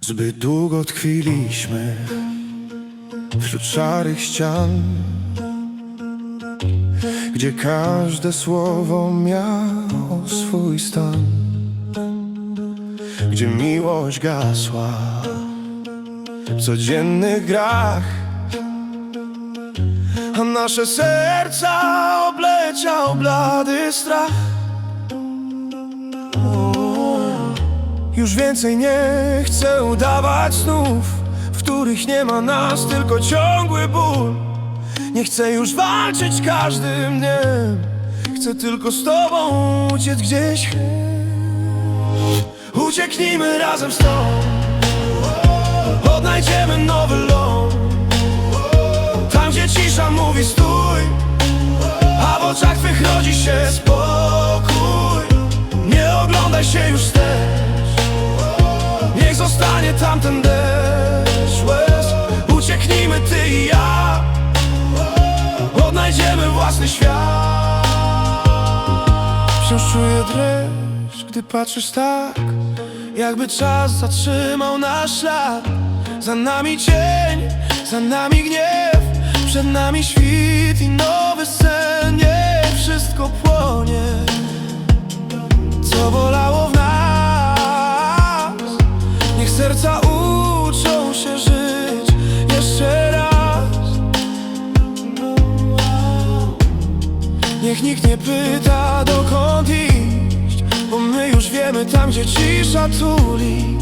Zbyt długo tkwiliśmy wśród szarych ścian, gdzie każde słowo miało swój stan, gdzie miłość gasła. W codziennych grach, a nasze serca obleciał blady strach. Już więcej nie chcę udawać snów W których nie ma nas, tylko ciągły ból. Nie chcę już walczyć każdym dniem Chcę tylko z tobą uciec gdzieś Ucieknijmy razem stąd. Odnajdziemy nowy ląd. Tam gdzie cisza mówi stój. A w oczach twych rodzi się spokój. Nie oglądaj się już wstecz. Niech zostanie tamten deszcz. Łez. Ucieknijmy ty i ja. Odnajdziemy własny świat. Wciąż czuję dreszcz, gdy patrzysz tak Jakby czas zatrzymał nasz ślad. Za nami cień, za nami gniew. Przed nami świt i nowy sen. Niech wszystko płonie Co bolało w nas. Niech serca uczą się żyć jeszcze raz. Niech nikt nie pyta dokąd my już wiemy tam gdzie cisza tuli.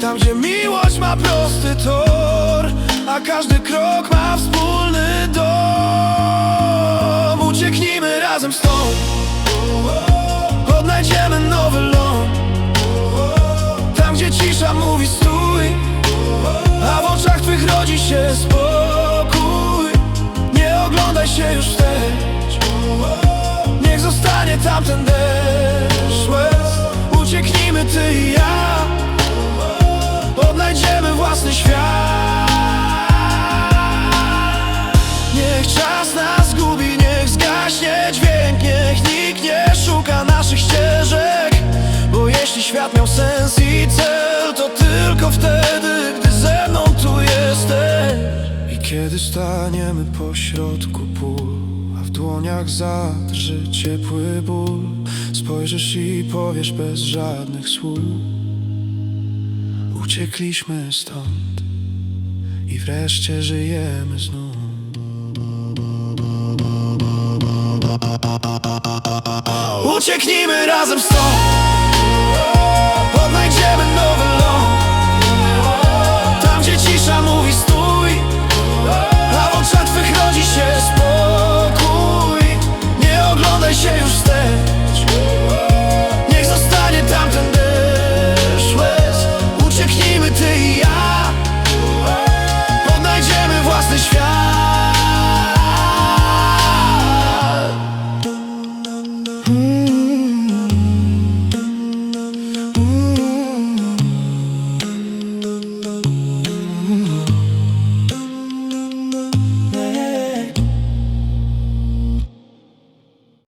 Tam gdzie miłość ma prosty tor A każdy krok ma wspólny dom. Ucieknijmy razem stąd Odnajdziemy nowy ląd. Tam gdzie cisza mówi stój A w oczach twych rodzi się spokój. Nie oglądaj się już wstecz. Niech zostanie tamten deszcz kiedy staniemy pośrodku pól A w dłoniach zadrży ciepły ból Spojrzysz i powiesz bez żadnych słów. Uciekliśmy stąd I wreszcie żyjemy znów. Ucieknijmy razem stąd. Odnajdziemy nowy Mm.